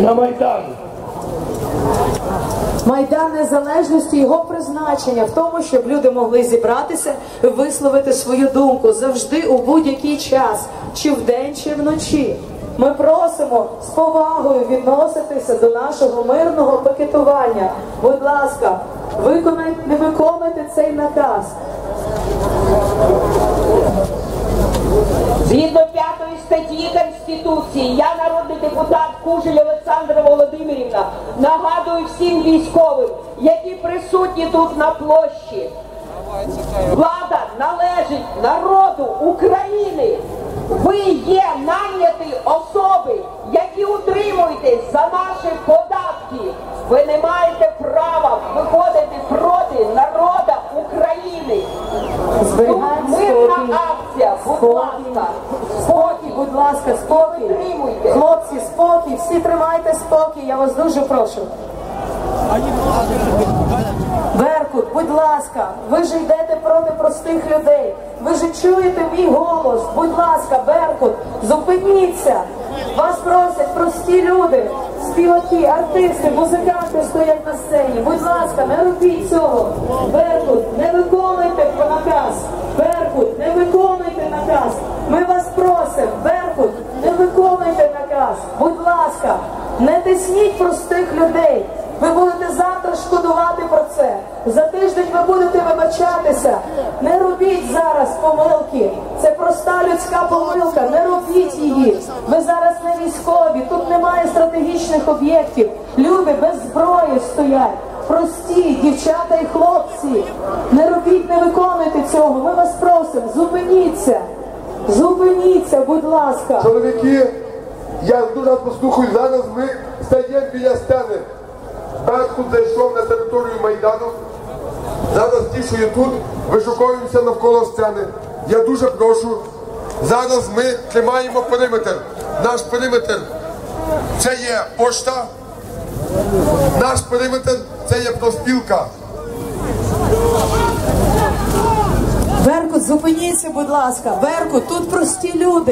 на Майдан. Майдан Незалежності, його призначення в тому, щоб люди могли зібратися, висловити свою думку завжди у будь-який час, чи вдень, чи вночі. Ми просимо з повагою відноситися до нашого мирного пакетування. Будь ласка, виконайте, не виконуйте цей наказ. Конституції, я народний депутат Кужель Олександра Володимирівна, нагадую всім військовим, які присутні тут на площі. Влада належить народу України. Ви є наняті особи, які утримуєтесь за наші податки. Ви не маєте права виходити проти народу України. Тут Зберігаємо мирна спокій. акція, будь ласка. Спокій, Будь ласка, спокій. Підтримуйте. Хлопці, спокій, всі тримайте спокій, я вас дуже прошу. Беркут, будь ласка, ви ж йдете проти простих людей. Ви ж чуєте мій голос. Будь ласка, Беркут, зупиніться. Вас просять прості люди, співаки, артисти, музиканти стоять на сцені. Будь ласка, не робіть цього. Беркут, не виконуйте наказ. Беркут, не виконуйте наказ. Ми вас просимо, Беркут, не виконуйте наказ. Будь ласка, не тисніть простих людей. Ви будете завтра шкодувати про це. За тиждень ви будете вибачатися. Не робіть зараз помилки. Це проста людська помилка. Не робіть її. Ви зараз не військові. Тут немає стратегічних об'єктів. Люди без зброї стоять. Прості дівчата і хлопці. Не робіть, не виконуйте цього. Ми вас просимо. Зупиніться. Зупиніться, будь ласка. Чоловіки, я дуже вас послухаю. Зараз ми стаємо біля стени. Беркут зайшов на територію Майдану. Зараз ті, що є тут, вишуковуємося навколо сцени. Я дуже прошу. Зараз ми тримаємо периметр. Наш периметр це є пошта. Наш периметр це є проспілка. Беркут, зупиніться, будь ласка. Беркут, тут прості люди.